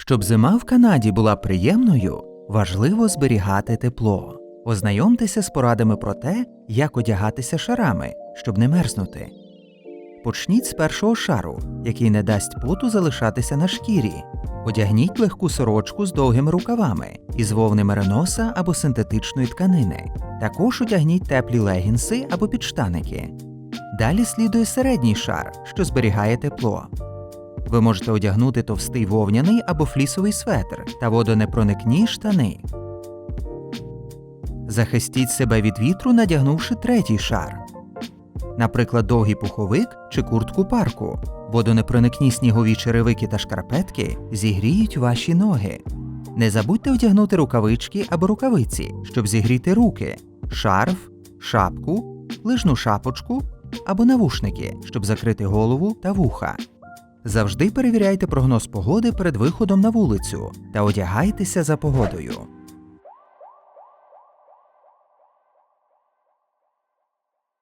Щоб зима в Канаді була приємною, важливо зберігати тепло. Ознайомтеся з порадами про те, як одягатися шарами, щоб не мерзнути. Почніть з першого шару, який не дасть поту залишатися на шкірі. Одягніть легку сорочку з довгими рукавами із вовни мериноса або синтетичної тканини. Також одягніть теплі легінси або підштаники. Далі слідує середній шар, що зберігає тепло. Ви можете одягнути товстий вовняний або флісовий светр та водонепроникні штани. Захистіть себе від вітру, надягнувши третій шар. Наприклад, довгий пуховик чи куртку парку. Водонепроникні снігові черевики та шкарпетки зігріють ваші ноги. Не забудьте одягнути рукавички або рукавиці, щоб зігріти руки, шарф, шапку, лижну шапочку або навушники, щоб закрити голову та вуха. Завжди перевіряйте прогноз погоди перед виходом на вулицю та одягайтеся за погодою.